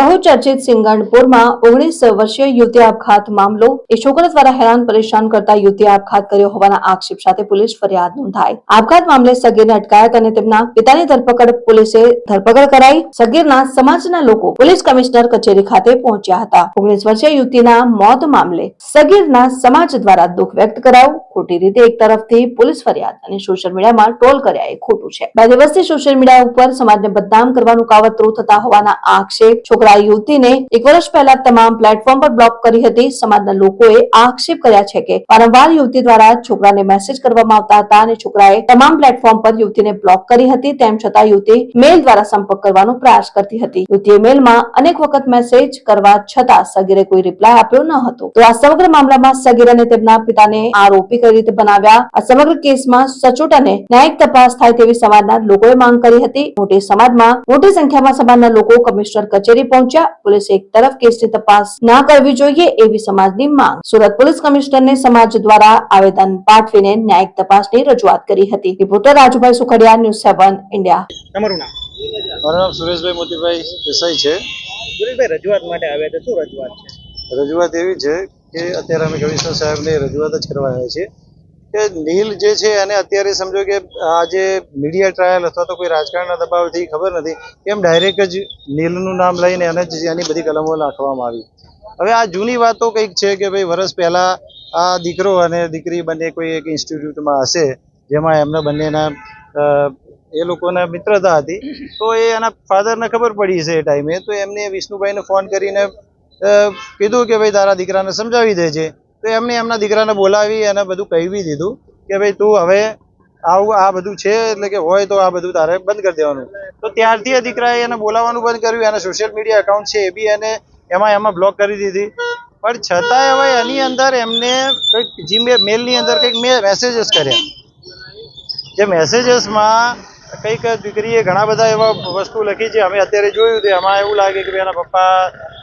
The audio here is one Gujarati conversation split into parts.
બહુચર્ચિત સિંગણપુરમાં ઓગણીસ વર્ષીય યુવતી આપઘાત મામલો. એ છોકરા દ્વારા હેરાન પરેશાન કરતા યુવતીએ આપઘાત કર્યો હોવાના આક્ષેપ સાથે પોલીસ ફરિયાદ નોંધાઈ. આપઘાત મામલે સગીરને અટકાયત અને તેમના પિતાની ધરપકડ પોલીસે ધરપકડ કરાઈ. સગીરના સમાજના લોકો પોલીસ કમિશનર કચેરી ખાતે પહોંચ્યા હતા. ઓગણીસ વર્ષીય યુવતીના મોત મામલે સગીરના સમાજ દ્વારા દુઃખ વ્યક્ત કરાયું. ખોટી રીતે એક તરફથી પોલીસ ફરિયાદ અને સોશિયલ મીડિયામાં ટ્રોલ કર્યા એ ખોટું છે. બે દિવસથી સોશિયલ મીડિયા સમાજને બદનામ કરવાનું કાવતરું થતા હોવાના આક્ષેપ છોકરા યુવતીને એક વર્ષ પહેલા તમામ પ્લેટફોર્મ પર બ્લોક કરી હતી. સમાજના લોકોએ આક્ષેપ કર્યા છે કે વારંવાર યુવતી દ્વારા છોકરાને મેસેજ કરવામાં આવતા હતા અને છોકરાએ તમામ પ્લેટફોર્મ પર યુવતીને બ્લોક કરી હતી. તેમ છતાં યુવતી મેલ દ્વારા સંપર્ક કરવાનો પ્રયાસ કરતી હતી. યુવતીએ મેલમાં અનેક વખત મેસેજ કરવા છતાં સગીરે કોઈ રિપ્લાય આપ્યો ન હતો. તો આ સમગ્ર મામલામાં સગીર અને તેમના પિતાને આરોપી કઈ રીતે બનાવ્યા? આ સમગ્ર કેસમાં સચોટ અને ન્યાયિક તપાસ થાય તેવી સમાજના લોકોએ માંગ કરી હતી. મોટી સમાજમાં મોટી સંખ્યામાં સમાજના લોકો કમિશનર કચેરી પહોંચ્યા. પોલીસે એક તરફ કેસની તપાસ ના કરવી જોઈએ એવી સમાજની માંગ. સુરત પોલીસ કમિશનરને સમાજ દ્વારા આવેદન પાઠવીને ન્યાયિક તપાસની રજૂઆત કરી હતી. Reporter Rajubhai Sukhadiya news seven India. તમારું નામ? મારું નામ સુરેશભાઈ મોતીભાઈ દેસાઈ છે. સુરેશભાઈ રજૂઆત માટે આવ્યા તો શું રજૂઆત છે? રજૂઆત એવી છે કે અત્યારે અમે કમિશનર સાહેબને રજૂઆત જ કરવા આવ્યા છીએ. કે નીલ જે છે એને અત્યારે સમજો કે આ જે મીડિયા ટ્રાયલ અથવા તો કોઈ રાજકારણના દબાવથી ખબર નથી, એમ ડાયરેક્ટ જ નીલનું નામ લઈને જ એની બધી કલમો નાખવામાં આવી. હવે આ જૂની વાતો કંઈક છે કે ભાઈ વર્ષ પહેલાં આ દીકરો અને દીકરી બંને કોઈ એક ઇન્સ્ટિટ્યૂટમાં હશે, જેમાં એમના બંનેના એ લોકોના મિત્રતા હતી, તો એ એના ફાધરને ખબર પડી છે એ ટાઈમે તો એમને વિષ્ણુભાઈને ફોન કરીને કીધું કે ભાઈ તારા દીકરાને સમજાવી દેજે. તો એમને એમના દીકરાને બોલાવી અને બધું કહી દીધું કે ભાઈ તું હવે આવું, આ બધું છે, એટલે કે હોય તો આ બધું તારે બંધ કરી દેવાનું. તો ત્યારથી એ દીકરાએ એને બોલાવવાનું બંધ કર્યું, એના સોશિયલ મીડિયા એકાઉન્ટ છે એ બી એને એમાં એમાં બ્લોક કરી દીધી. પણ છતાંય હવે એની અંદર એમને કંઈક જીમે મેલની અંદર કંઈક મેં મેસેજીસ કર્યા. જે મેસેજીસમાં કંઈક દીકરીએ ઘણા બધા એવા વસ્તુ લખી છે, અમે અત્યારે જોયું તો એમાં એવું લાગે કે ભાઈ એના પપ્પા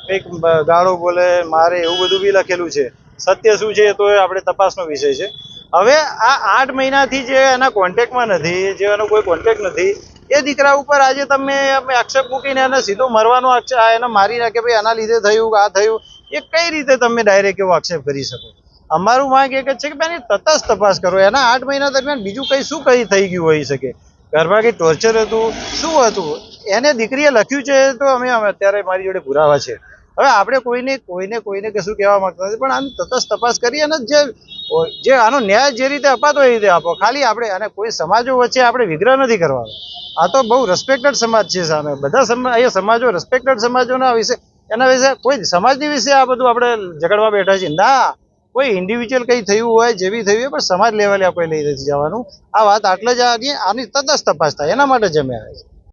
કંઈક ગાળો બોલે, મારે એવું બધું બી લખેલું છે. સત્ય શું છે તો એ આપણે તપાસનો વિષય છે. હવે આ આઠ મહિનાથી જે એના કોન્ટેક્ટમાં નથી, જે એનો કોઈ કોન્ટેક્ટ નથી, એ દીકરા ઉપર આજે તમે આક્ષેપ મૂકીને એને સીધો મરવાનો આક્ષેપ એને મારી નાખે ભાઈ આના લીધે થયું, આ થયું, એ કઈ રીતે તમે ડાયરેક્ટ એવો આક્ષેપ કરી શકો? અમારું માંગ એક જ છે કે બેની તટસ્થ તપાસ કરો. એના આઠ મહિના દરમિયાન બીજું કંઈ શું કઈ થઈ ગયું હોઈ શકે? ઘરમાં કંઈ ટોર્ચર હતું, શું હતું? એને દીકરીએ લખ્યું છે તો અમે અત્યારે મારી જોડે પુરાવા છે. હવે આપણે કોઈને કોઈને કોઈને કશું કહેવા માંગતા નથી, પણ આમ તટસ્થ તપાસ કરી અને જે જે આનો ન્યાય જે રીતે અપાતો એ રીતે આપો. ખાલી આપણે, અને કોઈ સમાજો વચ્ચે આપણે વિગ્રહ નથી કરવાનો. આ તો બહુ રેસ્પેક્ટેડ સમાજ છે સામે. બધા સમાજ અહીંયા સમાજો રેસ્પેક્ટેડ સમાજોના વિશે, એના વિશે કોઈ સમાજની વિશે આ બધું આપણે ઝઘડવા બેઠા છીએ. ના, કોઈ ઇન્ડિવિજ્યુઅલ કંઈ થયું હોય, જેવી થયું હોય, પણ સમાજ લેવલે આપણે લઈ નથી જવાનું. આ વાત આટલે જ આની તટસ્થ તપાસ થાય. એના માટે જમ્યા આવે છીએ